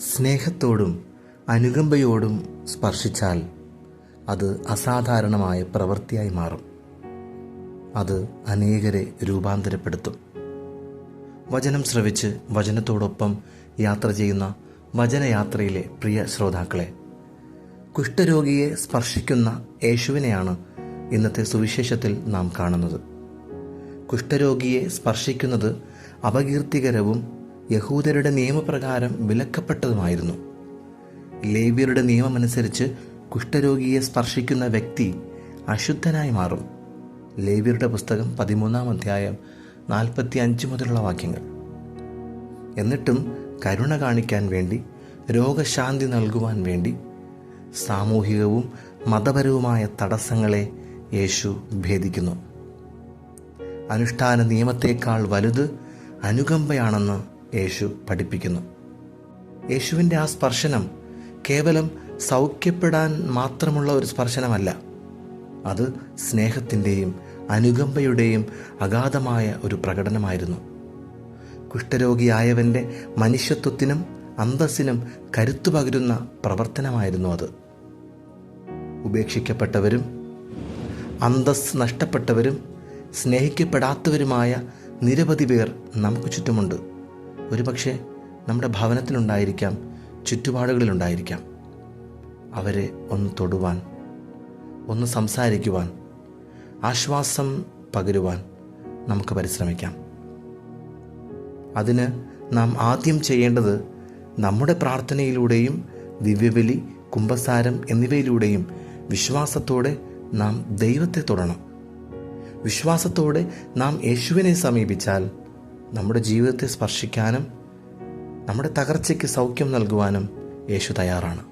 സ്നേഹത്തോടും അനുകമ്പയോടും സ്പർശിച്ചാൽ അത് അസാധാരണമായ പ്രവൃത്തിയായി മാറും. അത് അനേകരെ രൂപാന്തരപ്പെടുത്തും. വചനം ശ്രവിച്ച് വചനത്തോടൊപ്പം യാത്ര ചെയ്യുന്ന വചനയാത്രയിലെ പ്രിയ ശ്രോതാക്കളെ കുഷ്ഠരോഗിയെ സ്പർശിക്കുന്ന യേശുവിനെയാണ് ഇന്നത്തെ സുവിശേഷത്തിൽ നാം കാണുന്നത്. കുഷ്ഠരോഗിയെ സ്പർശിക്കുന്നത് അപകീർത്തികരവും യഹൂദരുടെ നിയമപ്രകാരം വിലക്കപ്പെട്ടതുമായിരുന്നു. ലേവ്യരുടെ നിയമമനുസരിച്ച് കുഷ്ഠരോഗിയെ സ്പർശിക്കുന്ന വ്യക്തി അശുദ്ധനായി മാറും. ലേവ്യരുടെ പുസ്തകം പതിമൂന്നാം അധ്യായം നാൽപ്പത്തി അഞ്ച് മുതലുള്ള വാക്യങ്ങൾ. എന്നിട്ടും കരുണ കാണിക്കാൻ വേണ്ടി രോഗശാന്തി നൽകുവാൻ വേണ്ടി സാമൂഹികവും മതപരവുമായ തടസ്സങ്ങളെ യേശു ഭേദിക്കുന്നു. അനുഷ്ഠാന നിയമത്തേക്കാൾ വലുത് അനുകമ്പയാണെന്ന് യേശു പഠിപ്പിക്കുന്നു. യേശുവിന്റെ ആ സ്പർശനം കേവലം സൗഖ്യപ്പെടാൻ മാത്രമുള്ള ഒരു സ്പർശനമല്ല. അത് സ്നേഹത്തിന്റെയും അനുകമ്പയുടെയും അഗാധമായ ഒരു പ്രകടനമായിരുന്നു. കുഷ്ഠരോഗിയായവന്റെ മനുഷ്യത്വത്തിനും അന്തസ്സിനും കരുത്തു പകരുന്ന പ്രവർത്തനമായിരുന്നു അത്. ഉപേക്ഷിക്കപ്പെട്ടവരും അന്തസ് നഷ്ടപ്പെട്ടവരും സ്നേഹിക്കപ്പെടാത്തവരുമായ നിരവധി പേർ നമുക്ക് ചുറ്റുമുണ്ട്. ഒരുപക്ഷെ നമ്മുടെ ഭവനത്തിലുണ്ടായിരിക്കാം ചുറ്റുപാടുകളിലുണ്ടായിരിക്കാം. അവരെ ഒന്ന് തൊടുവാൻ ഒന്ന് സംസാരിക്കുവാൻ ആശ്വാസം പകരുവാൻ നമുക്ക് പരിശ്രമിക്കാം. അതിന് നാം ആദ്യം ചെയ്യേണ്ടത് നമ്മുടെ പ്രാർത്ഥനയിലൂടെയും ദിവ്യബലി കുംഭസാരം എന്നിവയിലൂടെയും വിശ്വാസത്തോടെ നാം ദൈവത്തെ തൊടണം. വിശ്വാസത്തോടെ നാം യേശുവിനെ സമീപിച്ചാൽ നമ്മുടെ ജീവിതത്തെ സ്പർശിക്കാനും നമ്മുടെ തകർച്ചയ്ക്ക് സൗഖ്യം നൽകുവാനും യേശു തയ്യാറാണ്.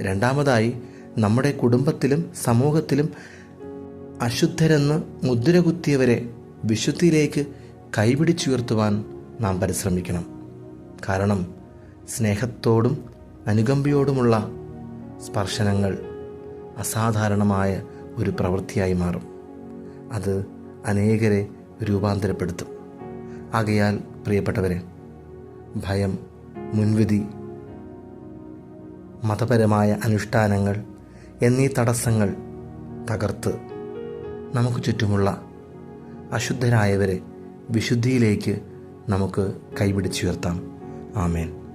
രണ്ടാമതായി നമ്മുടെ കുടുംബത്തിലും സമൂഹത്തിലും അശുദ്ധരെന്ന് മുദ്ര കുത്തിയവരെ വിശുദ്ധിയിലേക്ക് കൈപിടിച്ചുയർത്തുവാൻ നാം പരിശ്രമിക്കണം. കാരണം സ്നേഹത്തോടും അനുകമ്പയോടുമുള്ള സ്പർശനങ്ങൾ അസാധാരണമായ ഒരു പ്രവൃത്തിയായി മാറും. അത് അനേകരെ രൂപാന്തരപ്പെടുത്തും. ആകയാൽ പ്രിയപ്പെട്ടവരെ ഭയം മുൻവിധി മതപരമായ അനുഷ്ഠാനങ്ങൾ എന്നീ തടസ്സങ്ങൾ തകർത്ത് നമുക്ക് ചുറ്റുമുള്ള അശുദ്ധരായവരെ വിശുദ്ധിയിലേക്ക് നമുക്ക് കൈപിടിച്ചുയർത്താം. ആമേൻ.